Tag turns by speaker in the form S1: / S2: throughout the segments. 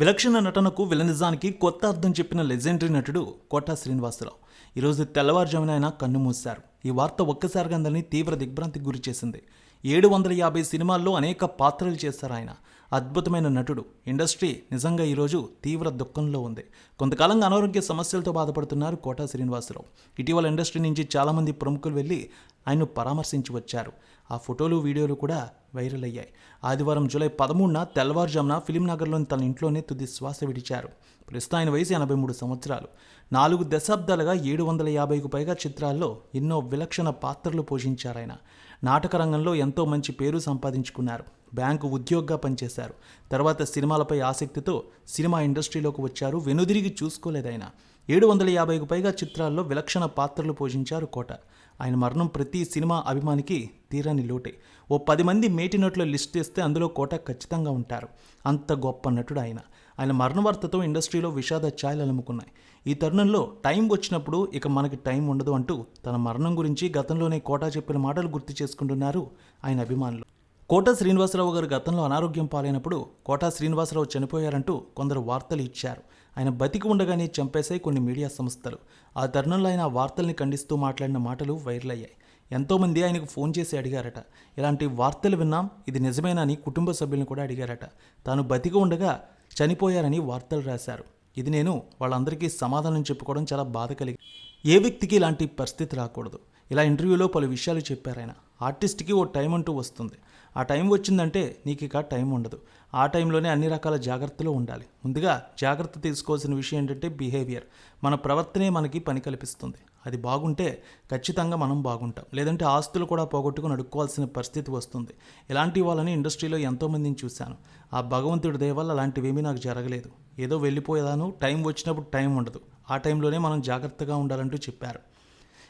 S1: విలక్షణ నటనకు విలనిజానికి కొత్త అర్థం చెప్పిన లెజెండరీ నటుడు కోటా శ్రీనివాసరావు. ఈరోజు తెల్లవారుజామున ఆయన కన్ను మూశారు. ఈ వార్త ఒక్కసారిగా అందరినీ తీవ్ర దిగ్భ్రాంతికి గురి చేసింది. ఏడు వందల యాభై సినిమాల్లో అనేక పాత్రలు చేశారు ఆయన. అద్భుతమైన నటుడు ఇండస్ట్రీ నిజంగా ఈరోజు తీవ్ర దుఃఖంలో ఉంది. కొంతకాలంగా అనారోగ్య సమస్యలతో బాధపడుతున్నారు కోటా శ్రీనివాసరావు. ఇటీవల ఇండస్ట్రీ నుంచి చాలామంది ప్రముఖులు వెళ్ళి ఆయన్ను పరామర్శించి వచ్చారు. ఆ ఫోటోలు వీడియోలు కూడా వైరల్ అయ్యాయి. ఆదివారం జూలై పదమూడున తెల్లవారుజామున ఫిలిం నగర్లోని తన ఇంట్లోనే తుది శ్వాస విడిచారు. ప్రస్తుతం ఆయన వయసు ఎనభై మూడు సంవత్సరాలు. నాలుగు దశాబ్దాలుగా ఏడు వందల యాభైకు పైగా చిత్రాల్లో ఎన్నో విలక్షణ పాత్రలు పోషించారు ఆయన నాటక రంగంలో ఎంతో మంచి పేరు సంపాదించుకున్నారు. బ్యాంకు ఉద్యోగిగా పనిచేశారు. తర్వాత సినిమాలపై ఆసక్తితో సినిమా ఇండస్ట్రీలోకి వచ్చారు. వెనుదిరిగి చూసుకోలేదు ఆయన ఏడు వందల యాభైకు పైగా చిత్రాల్లో విలక్షణ పాత్రలు పోషించారు కోట. ఆయన మరణం ప్రతి సినిమా అభిమానికి తీరని లోటే. ఓ పది మంది మేటి నటుల లిస్ట్ ఇస్తే అందులో కోట ఖచ్చితంగా ఉంటారు. అంత గొప్ప నటుడు ఆయన ఆయన మరణ వార్తతో ఇండస్ట్రీలో విషాద ఛాయలు అలుముకున్నాయి. ఈ తరుణంలో టైం వచ్చినప్పుడు ఇక మనకి టైం ఉండదు అంటూ తన మరణం గురించి గతంలోనే కోట చెప్పిన మాటలు గుర్తు చేసుకుంటున్నారు ఆయన అభిమానులు. కోట శ్రీనివాసరావు గారు గతంలో అనారోగ్యం పాలైనప్పుడు కోటా శ్రీనివాసరావు చనిపోయారంటూ కొందరు వార్తలు ఇచ్చారు. ఆయన బతికి ఉండగానే చంపేశాయి కొన్ని మీడియా సంస్థలు. ఆ తరుణంలో ఆయన వార్తల్ని ఖండిస్తూ మాట్లాడిన మాటలు వైరల్ అయ్యాయి. ఎంతోమంది ఆయనకు ఫోన్ చేసి అడిగారట. ఇలాంటి వార్తలు విన్నాం ఇది నిజమేనా అని కుటుంబ సభ్యులను కూడా అడిగారట. తాను బతికి ఉండగా చనిపోయారని వార్తలు రాశారు. ఇది నేను వాళ్ళందరికీ సమాధానం చెప్పుకోవడం చాలా బాధ కలిగి ఏ వ్యక్తికి ఇలాంటి పరిస్థితి రాకూడదు. ఇలా ఇంటర్వ్యూలో పలు విషయాలు చెప్పారు ఆయన. ఆర్టిస్ట్కి ఓ టైం అంటూ వస్తుంది. ఆ టైం వచ్చిందంటే నీకు ఇక టైం ఉండదు. ఆ టైంలోనే అన్ని రకాల జాగ్రత్తలు ఉండాలి. ముందుగా జాగ్రత్త తీసుకోవాల్సిన విషయం ఏంటంటే బిహేవియర్. మన ప్రవర్తనే మనకి పని కల్పిస్తుంది. అది బాగుంటే ఖచ్చితంగా మనం బాగుంటాం. లేదంటే ఆస్తులు కూడా పోగొట్టుకుని అడుక్కోవాల్సిన పరిస్థితి వస్తుంది. ఇలాంటి వాళ్ళని ఇండస్ట్రీలో ఎంతోమందిని చూశాను. ఆ భగవంతుడి దయ వల్ల అలాంటివేమీ నాకు జరగలేదు. ఏదో వెళ్ళిపోయేదాను టైం వచ్చినప్పుడు టైం ఉండదు. ఆ టైంలోనే మనం జాగ్రత్తగా ఉండాలంటూ చెప్పారు.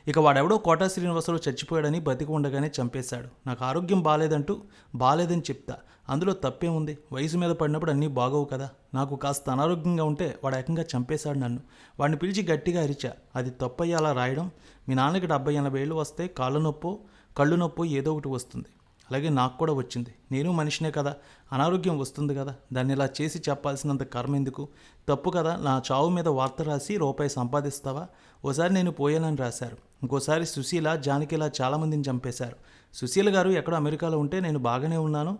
S1: ఇక వాడెవడో కోటా శ్రీనివాసరావు చచ్చిపోయాడని బతికి ఉండగానే చంపేశాడు. నాకు ఆరోగ్యం బాగాలేదంటూ బాగాలేదని చెప్తా. అందులో తప్పేముంది? వయసు మీద పడినప్పుడు అన్నీ బాగోవు కదా. నాకు కాస్త అనారోగ్యంగా ఉంటే వాడు ఏకంగా చంపేశాడు నన్ను. వాడిని పిలిచి గట్టిగా అరిచా. అది తప్పయ్యి అలా రాయడం? మీ నాన్నకి డెబ్బై ఎనభై ఏళ్ళు వస్తే కాళ్ళ నొప్పో కళ్ళు నొప్పో ఏదో ఒకటి వస్తుంది. అలాగే నాకు కూడా వచ్చింది. నేను మనిషినే కదా. అనారోగ్యం వస్తుంది కదా. దాన్ని ఇలా చేసి చెప్పాల్సినంత కర్మ ఎందుకు? తప్పు కదా. నా చావు మీద వార్త రాసి రూపాయి సంపాదిస్తావా? ఓసారి నేను పోయానని రాశారు. ఇంకోసారి సుశీల జానకిలా చాలామందిని చంపేశారు. సుశీల గారు ఎక్కడో అమెరికాలో ఉంటే నేను బాగానే ఉన్నాను.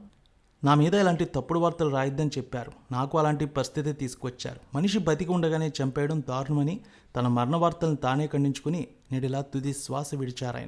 S1: నా మీద ఇలాంటి తప్పుడు వార్తలు రాయొద్దని చెప్పారు. నాకు అలాంటి పరిస్థితి తీసుకొచ్చారు మనిషి బతికి ఉండగానే చంపేయడం దారుణమని తన మరణ వార్తలను తానే ఖండించుకుని నేడిలా తుది శ్వాస విడిచారాయన.